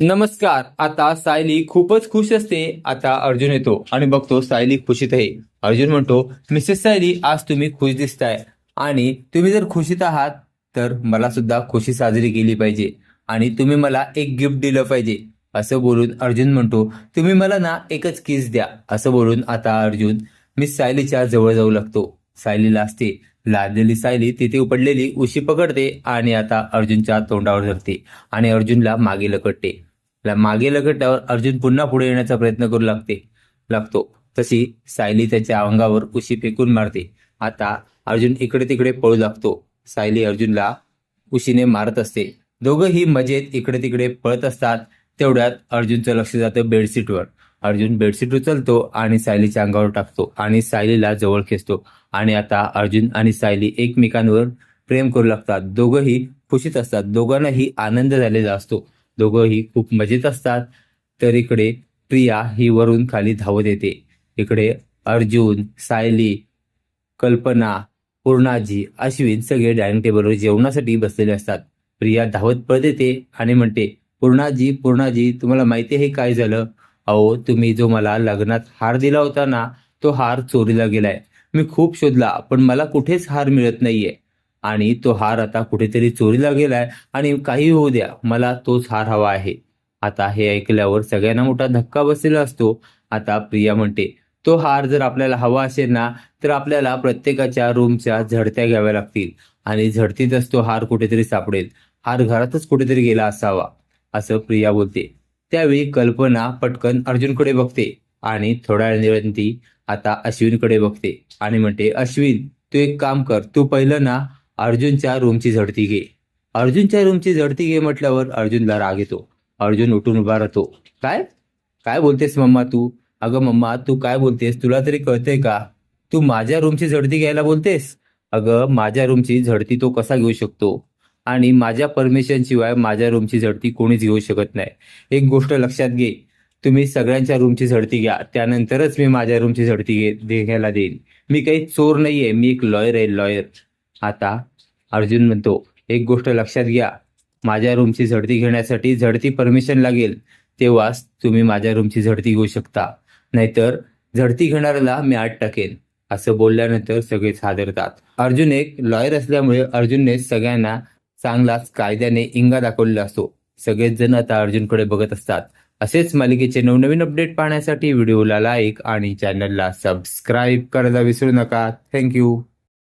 नमस्कार आता सायली खूपच खुश असते. आता अर्जुन येतो आणि बघतो सायली खुशीत आहे. अर्जुन म्हणतो मिसेस सायली आज तुम्ही खुश दिसताय. आणि तुम्ही जर खुशीत आहात तर मला सुद्धा खुशी साजरी केली पाहिजे. आणि तुम्ही मला एक गिफ्ट दिलं पाहिजे. असं बोलून अर्जुन म्हणतो तुम्ही मला ना एकच किस द्या. असं बोलून आता अर्जुन मिस सायलीच्या जवळ जाऊ लागतो. सायलीला असते लादलेली सायली तिथे उपडलेली उशी पकडते आणि आता अर्जुनच्या तोंडावर धरते आणि अर्जुनला मागे लकडते मागे लकडल्यावर अर्जुन पुन्हा पुढे येण्याचा प्रयत्न करू लागते. लागतो. तशी सायली त्याच्या अंगावर उशी फेकून मारते. आता अर्जुन इकडे तिकडे पळू लागतो. सायली अर्जुनला उशीने मारत असते. दोघंही मजेत इकडे तिकडे पळत असतात. तेवढ्यात अर्जुनचं लक्ष जातं बेडशीटवर. अर्जुन बेडशीट उचलतो आणि सायलीच्या अंगावर टाकतो आणि सायलीला जवळ खेचतो. आणि आता अर्जुन आणि सायली एकमेकांवर प्रेम करू लागतात. दोघंही खुशीत असतात. दोघांनाही आनंद झालेला असतो. दोघंही खूप मजेत असतात. तर इकडे प्रिया ही वरून खाली धावत येते. इकडे अर्जुन सायली कल्पना पूर्णाजी अश्विन सगळे डायनिंग टेबलवर जेवणासाठी बसलेले असतात. प्रिया धावत पळत येते आणि म्हणते पूर्णाजी पूर्णाजी तुम्हाला माहिती आहे काय झालं? अहो तुम्ही जो मला लग्नात हार दिला होता ना तो हार चोरीला गेलाय. मी खूप शोधला पण मला कुठेच हार मिळत नाहीये. आणि तो हार आता कुठेतरी चोरीला गेलाय. आणि काही होऊ द्या मला तोच हार हवा आहे. आता हे ऐकल्यावर सगळ्यांना मोठा धक्का बसलेला असतो. आता प्रिया म्हणते तो हार जर आपल्याला हवा असेल ना तर आपल्याला प्रत्येकाच्या रूमच्या झडत्या घ्याव्या लागतील. आणि झडतीतच तो हार कुठेतरी सापडेल. हार घरातच कुठेतरी गेला असावा असं प्रिया बोलते. त्यावेळी कल्पना पटकन अर्जुनकडे बघते आणि थोड्या वेळाने ती आता अश्विनकडे बघते आणि म्हणते अश्विन तू एक काम कर. तू पहिलं ना अर्जुनच्या रूमची झडती घे. अर्जुनच्या रूमची झडती घे म्हटल्यावर अर्जुनला राग येतो. अर्जुन उठून उभा राहतो. काय? काय बोलतेस मम्मा तू? अगं मम्मा तू काय बोलतेस? तुला तरी कळतंय का? तू माझ्या रूमची झडती घ्यायला बोलतेस? अगं माझ्या रूमची झडती तो कसा घेऊ शकतो? आणि माझ्या परमिशन शिवाय माझ्या रूमची झडती कोणीच घेऊ शकत नाही. एक गोष्ट लक्षात घे. तुम्ही सगळ्यांच्या रूमची झडती घ्या. त्यानंतरच मी माझ्या रूमची झडती घे दे- घ्यायला देईन. मी काही चोर नाहीये. मी एक लॉयर आहे लॉयर आता अर्जुन म्हणतो एक गोष्ट लक्षात घ्या माझ्या रूमची झडती घेण्यासाठी झडती परमिशन लागेल तेव्हाच तुम्ही माझ्या रूमची झडती घेऊ शकता. नाहीतर झडती घेणाऱ्याला मी आठ टाकेन. असं बोलल्यानंतर सगळेच हादरतात अर्जुन एक लॉयर असल्यामुळे अर्जुनने सगळ्यांना चांगलाच कायद्याने इंगा दाखवलेला असतो. सगळेच जण आता अर्जुनकडे बघत असतात. असेच मालिकेचे नवनवीन अपडेट पाहण्यासाठी व्हिडिओला लाईक आणि चॅनलला सबस्क्राईब करायला विसरू नका. थँक्यू